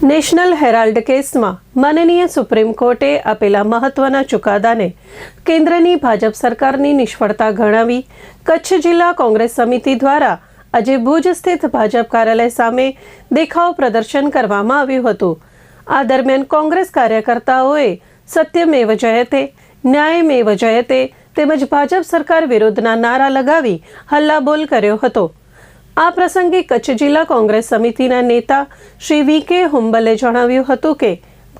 National Herald કેસમાં માનનીય supreme કોર્ટે આપેલા મહત્વના ચુકાદાને કેન્દ્રની ભાજપ સરકારની નિષ્ફળતા ગણાવી કચ્છ જિલ્લા કોંગ્રેસ સમિતિ દ્વારા આજે ભુજ સ્થિત ભાજપ કાર્યાલય સામે દેખાવ પ્રદર્શન કરવામાં આવ્યું હતું. આ દરમિયાન કોંગ્રેસ કાર્યકર્તાઓએ સત્યમેવ જયતે, ન્યાયમેવ જયતે તેમજ ભાજપ સરકાર વિરુદ્ધના નારા લગાવી હલ્લાબોલ કર્યો હતો. આ પ્રસંગે કચ્છ જિલ્લા કોંગ્રેસ સમિતિના નેતા શ્રી વી કે હુંબલે જણાવ્યું હતું કે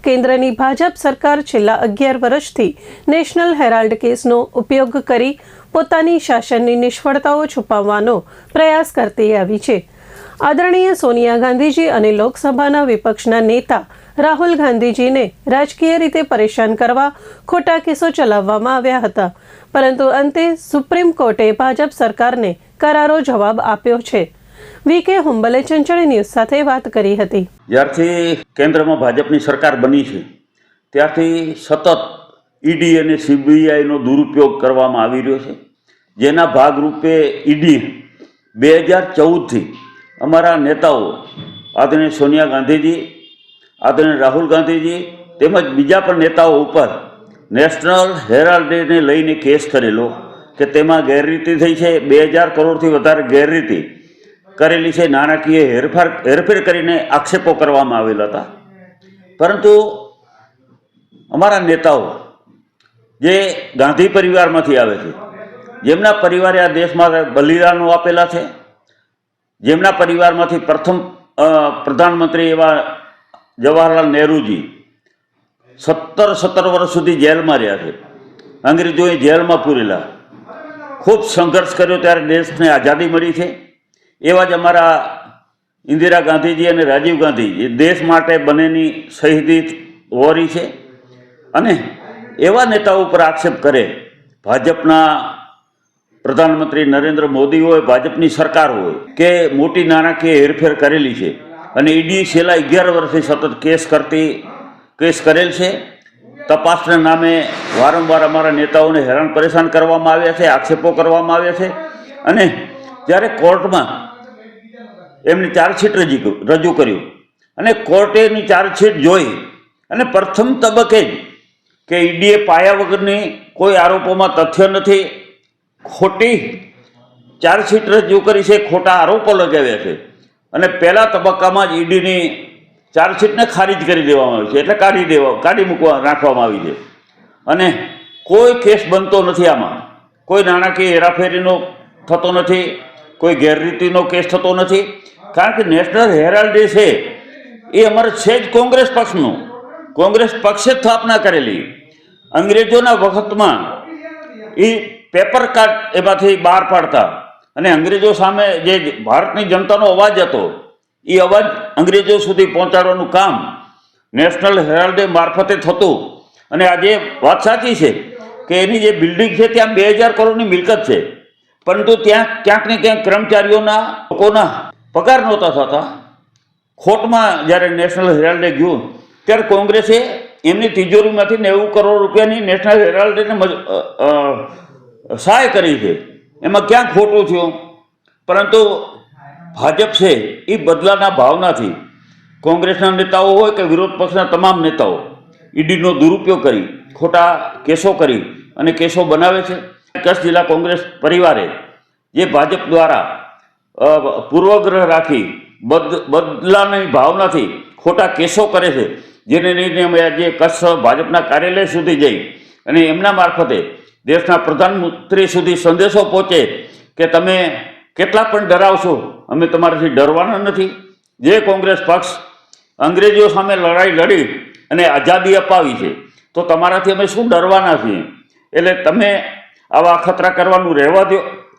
કેન્દ્રની ભાજપ સરકાર છેલ્લા અગિયાર વર્ષથી નેશનલ હેરાલ્ડ કેસનો ઉપયોગ કરી પોતાની શાસનની નિષ્ફળતાઓ છુપાવવાનો પ્રયાસ કરતી આવી છે. આદરણીય સોનિયા ગાંધીજી અને લોકસભાના વિપક્ષના નેતા રાહુલ ગાંધીજીને રાજકીય રીતે પરેશાન કરવા ખોટા કેસો ચલાવવામાં આવ્યા હતા. પરંતુ અંતે સુપ્રીમ કોર્ટે ભાજપ સરકારને કરારો જવાબ આપ્યો છે. વી કે હુંબલે ચંચળ ન્યૂઝ સાથે વાત કરી હતી. જ્યારથી કેન્દ્રમાં ભાજપની સરકાર બની છે, ત્યારથી સતત ઈડી અને સીબીઆઈનો દુરુપયોગ કરવામાં આવી રહ્યો છે. જેના ભાગરૂપે ઈડી બે હજાર ચૌદથી અમારા નેતાઓ, આદરણીય સોનિયા ગાંધીજી, આદરણીય રાહુલ ગાંધીજી તેમજ બીજા પણ નેતાઓ ઉપર નેશનલ હેરાલ્ડને લઈને કેસ કરેલો કે તેમાં ગેરરીતિ થઈ છે, બે હજાર કરોડથી વધારે ગેરરીતિ કરેલી છે, નાણાકીય હેરફાર, હેરફેર કરીને આક્ષેપો કરવામાં આવેલા હતા. પરંતુ અમારા નેતાઓ જે ગાંધી પરિવારમાંથી આવે છે, જેમના પરિવારે આ દેશમાં બલિદાનો આપેલા છે, જેમના પરિવારમાંથી પ્રથમ પ્રધાનમંત્રી એવા જવાહરલાલ નહેરુજી સત્તર સત્તર વર્ષ સુધી જેલમાં રહ્યા છે. અંગ્રેજોએ જેલમાં પૂરેલા ખૂબ સંઘર્ષ કર્યો ત્યારે દેશને આઝાદી મળી છે. એવા જ અમારા ઇન્દિરા ગાંધીજી અને રાજીવ ગાંધી એ દેશ માટે બંનેની શહીદી વોરી છે. અને એવા નેતાઓ ઉપર આક્ષેપ કરે, ભાજપના પ્રધાનમંત્રી નરેન્દ્ર મોદી હોય, ભાજપની સરકાર હોય, કે મોટી નાણાકીય હેરફેર કરેલી છે. અને ઈડી છેલ્લા અગિયાર વર્ષથી સતત કેસ કરતી, કેસ કરેલ છે. તપાસના નામે વારંવાર અમારા નેતાઓને હેરાન પરેશાન કરવામાં આવ્યા છે, આક્ષેપો કરવામાં આવ્યા છે. અને જ્યારે કોર્ટમાં એમની ચાર્જશીટ રજી રજૂ કર્યું અને કોર્ટે એની ચાર્જશીટ જોઈ અને પ્રથમ તબક્કે જ કે ઈડીએ પાયા વગરની કોઈ આરોપોમાં તથ્ય નથી, ખોટી ચાર્જશીટ રજૂ કરી છે, ખોટા આરોપો લગાવ્યા છે. અને પહેલા તબક્કામાં જ ઈડીની ચાર્જશીટને ખારીજ કરી દેવામાં આવી છે, એટલે કાઢી દેવા, કાઢી મૂકવા, રાખવામાં આવી છે. અને કોઈ કેસ બનતો નથી આમાં. કોઈ નાણાકીય હેરાફેરીનો થતો નથી, કોઈ ગેરરીતિનો કેસ થતો નથી. કારણ કે નેશનલ હેરાલ્ડ ડે છે, એ અમારે છે જ કોંગ્રેસ પક્ષનું. કોંગ્રેસ પક્ષે સ્થાપના કરેલી. અંગ્રેજોના વખતમાં એ પેપર કાર્ડ એમાંથી બહાર પાડતા. અને અંગ્રેજો સામે જે ભારતની જનતાનો અવાજ હતો એ અવાજ અંગ્રેજો સુધી પહોંચાડવાનું કામ નેશનલ હેરાલ્ડે મારફતે થતું. અને આજે વાત સાચી છે કે એની જે બિલ્ડિંગ છે ત્યાં બે હજાર કરોડની મિલકત છે. પરંતુ ત્યાં ક્યાંક ને ક્યાંક કર્મચારીઓના લોકોના પગાર નહોતા થતા. ખોટમાં જ્યારે નેશનલ હેરાલ્ડે ગયું, ત્યારે કોંગ્રેસે એમની તિજોરીમાંથી નેવું કરોડ રૂપિયાની નેશનલ હેરાલ્ડને સહાય કરી છે. એમાં ક્યાં ખોટું થયું? પરંતુ ભાજપ છે એ બદલાના ભાવનાથી કોંગ્રેસના નેતાઓ હોય કે વિરોધ પક્ષના તમામ નેતાઓ ઈડીનો દુરુપયોગ કરી, ખોટા કેસો કરી અને કેસો બનાવે છે. કચ્છ જિલ્લા કોંગ્રેસ પરિવારે જે ભાજપ દ્વારા પૂર્વગ્રહ રાખી બદ, બદલાની ભાવનાથી ખોટા કેસો કરે છે, જેને લઈને અમે આજે કચ્છ ભાજપના કાર્યાલય સુધી જઈ અને એમના મારફતે દેશના પ્રધાનમંત્રી સુધી સંદેશો પહોંચે કે તમે કેટલા પણ ડરાવશો, અમે તમારાથી ડરવાના નથી. જે કોંગ્રેસ પક્ષ અંગ્રેજો સામે લડાઈ લડી અને આઝાદી અપાવી છે, તો તમારાથી અમે શું ડરવાના છીએ? એટલે તમે આવા અખતરા કરવાનું રહેવા દો.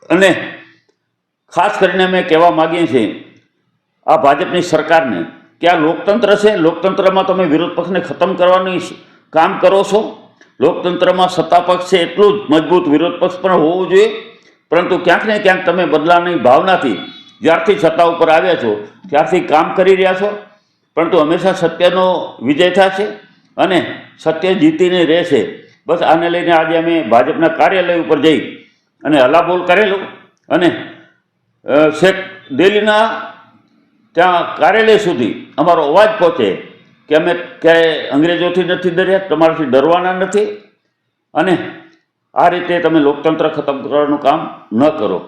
અને ખાસ કરીને અમે કહેવા માગીએ છીએ, આ ભાજપની સરકારને કે આ લોકતંત્ર છે, લોકતંત્રમાં તમે વિરોધ પક્ષને ખતમ કરવાનું કામ કરો છો. લોકતંત્રમાં સત્તા પક્ષ છે, એટલું જ મજબૂત વિરોધ પક્ષ પણ હોવું જોઈએ. પરંતુ ક્યાંક ને ક્યાંક તમે બદલાવની ભાવનાથી જ્યારથી સત્તા ઉપર આવ્યા છો, ત્યારથી કામ કરી રહ્યા છો. પરંતુ હંમેશા સત્યનો વિજય થશે અને સત્ય જીતીને રહેશે. બસ આને લઈને આજે અમે ભાજપના કાર્યાલય ઉપર જઈ અને હલાબોલ કરેલું અને શેખ દિલ્હીના ત્યાં કાર્યાલય સુધી અમારો અવાજ પહોંચે કે અમે ક્યાંય અંગ્રેજોથી નથી ડર્યા, તમારાથી ડરવાના નથી. અને આ રીતે તમે લોકતંત્ર ખતમ કરવાનું કામ ન કરો.